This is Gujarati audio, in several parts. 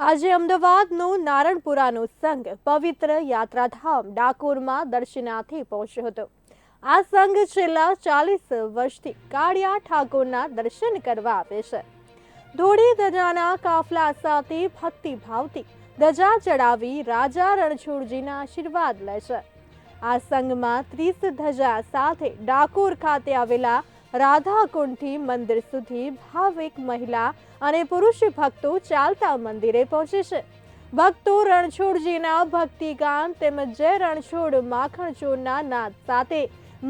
આજે અમદાવાદનું નારણપુરાનો સંઘ પવિત્ર યાત્રાધામ ડાકોરમાં દર્શનાથી પહોંચ્યો હતો. આ સંઘ છેલ્લા ચાલીસ વર્ષથી કાળિયા ઠાકોરના દર્શન કરવા આવે છે. ધોળી ધજાના કાફલા સાથે ભક્તિભાવથી ધજા ચડાવી રાજા રણછોડજીના આશીર્વાદ લે છે. આ સંઘમાં ત્રીસ ધજા સાથે ડાકોર ખાતે આવેલા રાધાકુંડથી મંદિર સુધી ભાવિક મહિલા અને પુરુષ ભક્તો ચાલતા મંદિરે પહોંચે છે. ભક્તો રણછોડજીના ભક્તિગાન તેમજ જય રણછોડ માખણચોરના નાદ સાથે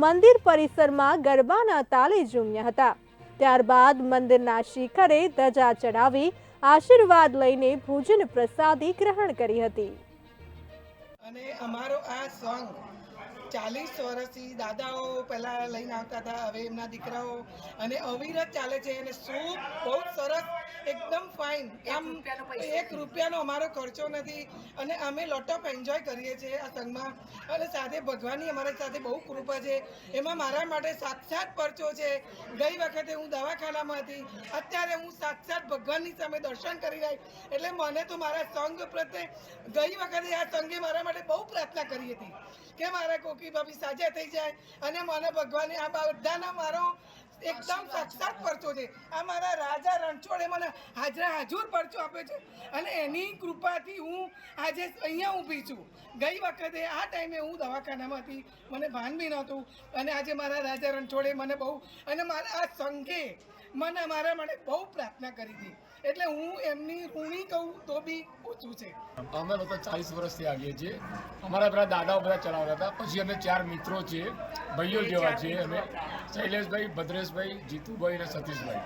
મંદિર પરિસરમાં ગરબાના તાલે ઝૂમ્યા હતા. ત્યારબાદ મંદિરના શિખરે ધજા ચડાવી આશીર્વાદ લઈને ભોજન પ્રસાદી ગ્રહણ કરી હતી. અને અમારો આ સોંગ ચાલીસ વર્ષથી દાદાઓ પહેલાં લઈને આવતા હતા હવે એમના દીકરાઓ. અને અવિરત ચાલે છે અને શું? બહુ સરસ એકદમ ફાઇન આમ એક રૂપિયાનો અમારો ખર્ચો નથી. અને અમે લોટ ઓફ એન્જોય કરીએ છીએ આ સંઘમાં. અને સાથે ભગવાનની અમારી સાથે બહુ કૃપા છે. એમાં મારા માટે સાક્ષાત પરચો છે. ગઈ વખતે હું દવાખાનામાં હતી. અત્યારે હું સાક્ષાત ભગવાનની સામે દર્શન કરી રહી. એટલે મને તો મારા સંઘ પ્રત્યે ગઈ વખતે આ સંઘે મારા માટે બહુ પ્રાર્થના કરી હતી કે મારા કોકી ભાભી સાજા થઈ જાય અને મને ભગવાને આ બધાના મારો એકદમ સાક્ષાત પરચો છે. આ મારા રાજા રણછોડે મને હાજરા હાજુર પરચો આપ્યો છે અને એની કૃપાથી હું આજે અહીંયા ઊભી છું. ગઈ વખતે આ ટાઈમે હું દવાખાનામાં હતી, મને ભાન બી નહોતું અને આજે મારા રાજા રણછોડે મને બહુ અને મારા આ સંઘે મને મારા માટે બહુ પ્રાર્થના કરી હતી. એટલે હું એમની કહું તો બી ઓછું છે. અમે બધા ચાલીસ વર્ષથી આવીએ છીએ. અમારા બધા દાદાઓ બધા ચલાવતા હતા. પછી અમે ચાર મિત્રો છીએ ભાઈઓ જેવા છીએ અમે. શૈલેષભાઈ ભદ્રેશભાઈ જીતુભાઈ અને સતીશભાઈ.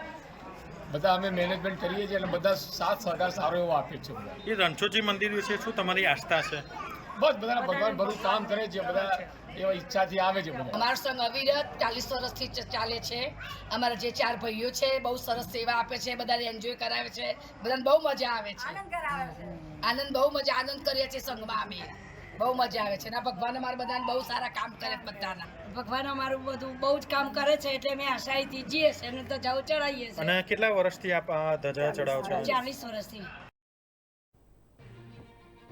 બધા અમે મેનેજમેન્ટ કરીએ છીએ અને બધા સાથ સહકાર સારો એવો આપે છે બધા. એ રણછોડજી મંદિર વિશે શું તમારી આસ્થા છે? બસ બધા ભગવાન બધું કામ કરે છે બધા એવા ઈચ્છાથી આવે છે બધા. અમારો સંઘ અવિરત ચાલીસ વર્ષથી ચાલે છે. અમારા જે ચાર ભાઈઓ છે બહુ સરસ સેવા આપે છે બધાને એન્જોય કરાવે છે બધાને બહુ મજા આવે છે. આનંદ બહુ મજા આનંદ કરીએ છીએ સંઘમાં અમે. બહુ મજા આવે છે. અને ભગવાન અમારા બધાને બહુ સારા કામ કરે છે બધાના. ભગવાન અમારું બધું બહુ જ કામ કરે છે એટલે અમે આશાઈથી જઈએ છે અને તો જાવ ચડાવીએ છીએ. અને કેટલા વર્ષથી આપ ધજા ચડાવો છો? ચાલીસ વર્ષથી.